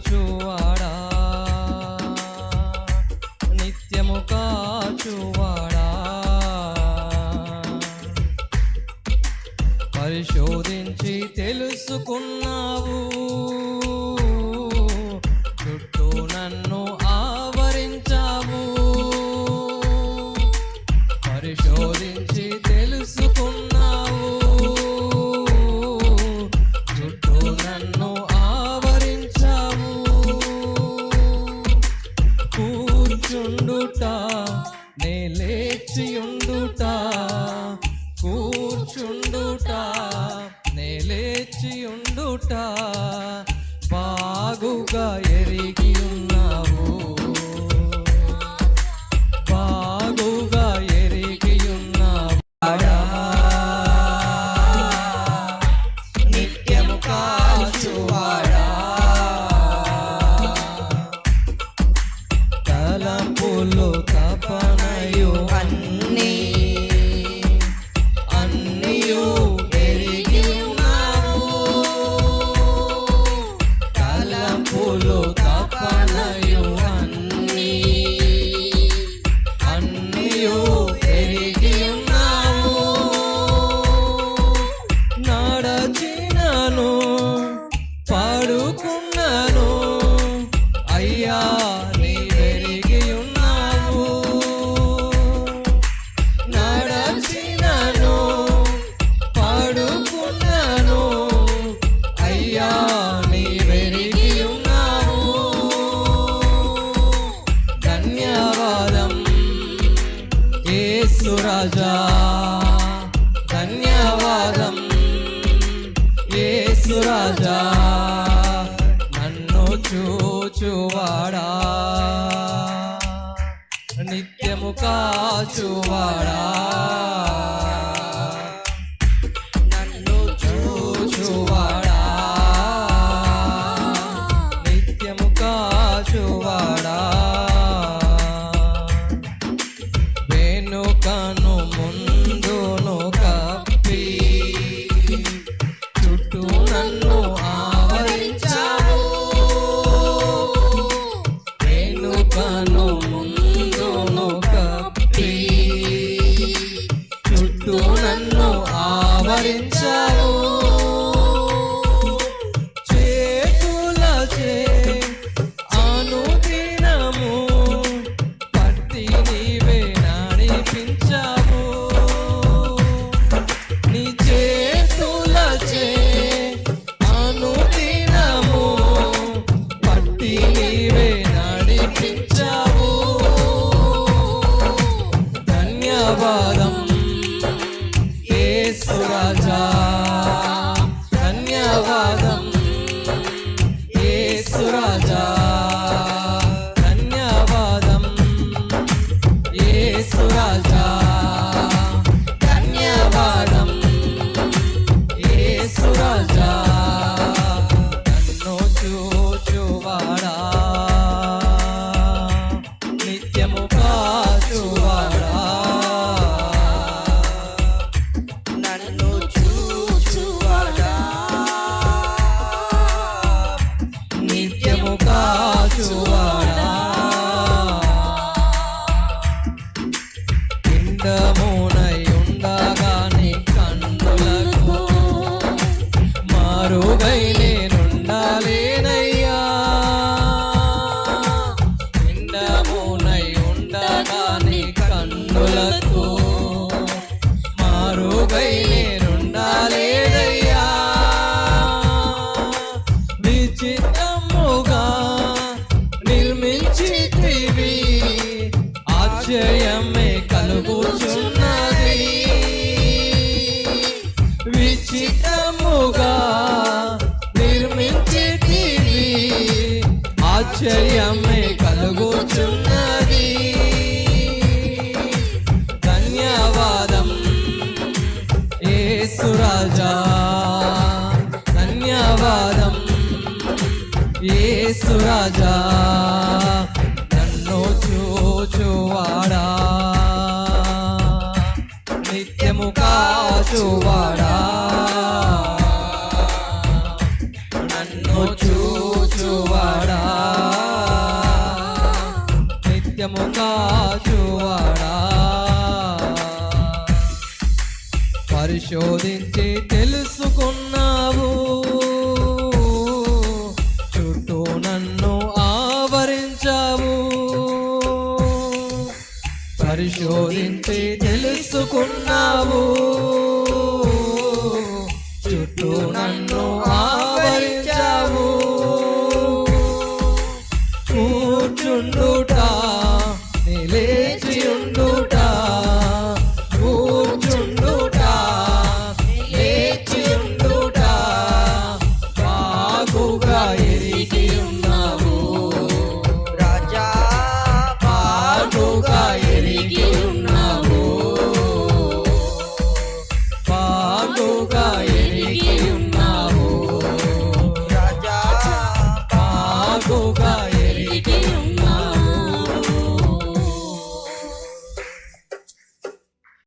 పోచువాడా నిత్యము కాచువాడా? పరిశోధించి తెలుసుకున్న রাজা রাজা కాచువాడా? కిందమునయుండగాని కన్నులకు మారుగై నేనుండాలేనయ్యా కిందమునయుండగాని కన్నులకు మారుగై కూర్చున్నది. విచిత్రముగా నిర్మించేటివి ఆశ్చర్యమే కలుగుచున్నది. ధన్యవాదం ఏసురాజా ధన్యవాదం ఏసురాజా నన్ను చూచువాడా. పరిశోధించి తెలుసుకున్నావు. చుట్టూ నన్ను ఆవరించావు. పరిశోధించి తెలుసుకున్నావు. చుట్టూ నన్ను ఆవరించావు. కూర్చుండుటా